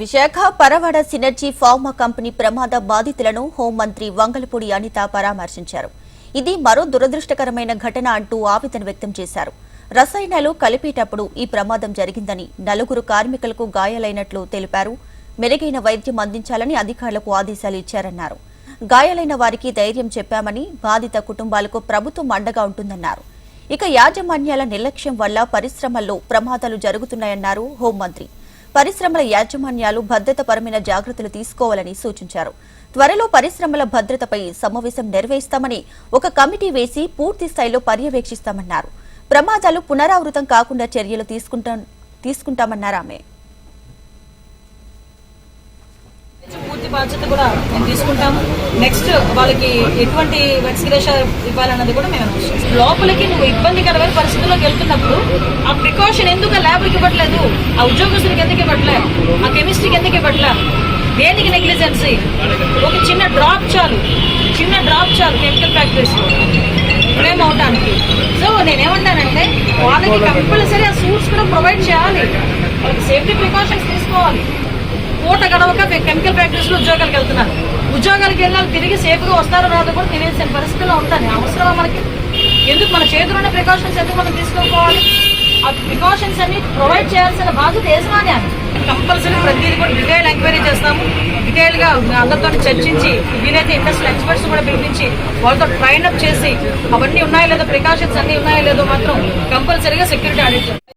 Visakha Paravada Synergy pharma company ప్రమాద బాధితులను హోంమంత్రి వంగలపూడి అనిత పరామర్శించారు. ఇది మరో దురదృష్టకరమైన ఘటన అంటూ ఆవేదన వ్యక్తం చేశారు. రసాయనాలు కలిపేటప్పుడు ఈ ప్రమాదం జరిగిందని నలుగురు కార్మికులకు గాయాలైనట్లు తెలిపారు. మెరుగైన వైద్యం అందించాలని అధికారులకు ఆదేశాలు ఇచ్చారన్నారు. గాయాలైన వారికి ధైర్యం చెప్పామని బాధిత కుటుంబాలకు ప్రభుత్వం అండగా ఉంటుందన్నారు. ఇక యాజమాన్యాల నిర్లక్ష్యం వల్ల పరిశ్రమల్లో ప్రమాదాలు జరుగుతున్నాయన్నారు హోంమంత్రి. పరిశ్రమల యాజమాన్యాలు భద్రతపరమైన జాగ్రత్తలు తీసుకోవాలని సూచించారు. త్వరలో పరిశ్రమల భద్రతపై సమావేశం నిర్వహిస్తామని ఒక కమిటీ వేసి పూర్తి స్థాయిలో పర్యవేక్షిస్తామన్నారు. ప్రమాదాలు పునరావృతం కాకుండా చర్యలు తీసుకుంటా తీసుకుంటామన్నారు ఆమె. పూర్తి బాధ్యత కూడా మేము తీసుకుంటాము. నెక్స్ట్ వాళ్ళకి ఎటువంటి ఎక్స్గ్రేషన్ ఇవ్వాలన్నది కూడా మేము లోపలికి నువ్వు ఇబ్బందికరమైన పరిస్థితుల్లోకి వెళ్తున్నప్పుడు ఆ ప్రికాషన్ ఎందుకు ల్యాబ్కి ఇవ్వట్లేదు? ఆ ఉద్యోగస్తులకు ఎందుకు ఇవ్వట్లే? ఆ కెమిస్ట్రీకి ఎందుకు ఇవ్వట్లే? దేనికి నెగ్లిజెన్సీ? ఒక చిన్న డ్రాప్ చాలు. చిన్న డ్రాప్ చాలు కెమికల్ ఫ్యాక్టరీస్ ఫ్లేమ్ అవటానికి. సో నేనేమంటానంటే వాళ్ళకి కంపల్సరీ ఆ సూట్స్ కూడా ప్రొవైడ్ చేయాలి. వాళ్ళకి సేఫ్టీ ప్రికాషన్స్ తీసుకోవాలి. పూట గడవక కెమికల్ ప్రాక్టీస్లో ఉద్యోగాలకు వెళ్తున్నారు. ఉద్యోగాలకు వెళ్ళాలి తిరిగి సేఫ్గా వస్తారో రాదో కూడా తెలియసిన పరిస్థితిలో ఉంటాను అవసరమా మనకి? ఎందుకు మన చేతిలోనే ప్రికాషన్స్ ఎందుకు మనం తీసుకోవాలి ప్రికాషన్స్ అన్ని ప్రొవైడ్ చేయాల్సిన బాధ్యత యజమాన్యాన్ని కంపల్సరీ ప్రతిదీ కూడా డీటెయిల్ ఎంక్వైరీ చేస్తాము. డీటెయిల్గా అందరితో చర్చించి వీలైతే ఇండస్ట్రియల్ ఎక్స్పర్ట్స్ కూడా పిలిపించి వాళ్ళతో ట్రైన్ అప్ చేసి అవన్నీ ఉన్నాయో లేదో ప్రికాషన్స్ అన్ని ఉన్నాయో లేదో మాత్రం కంపల్సరీగా సెక్యూరిటీ ఆడిట్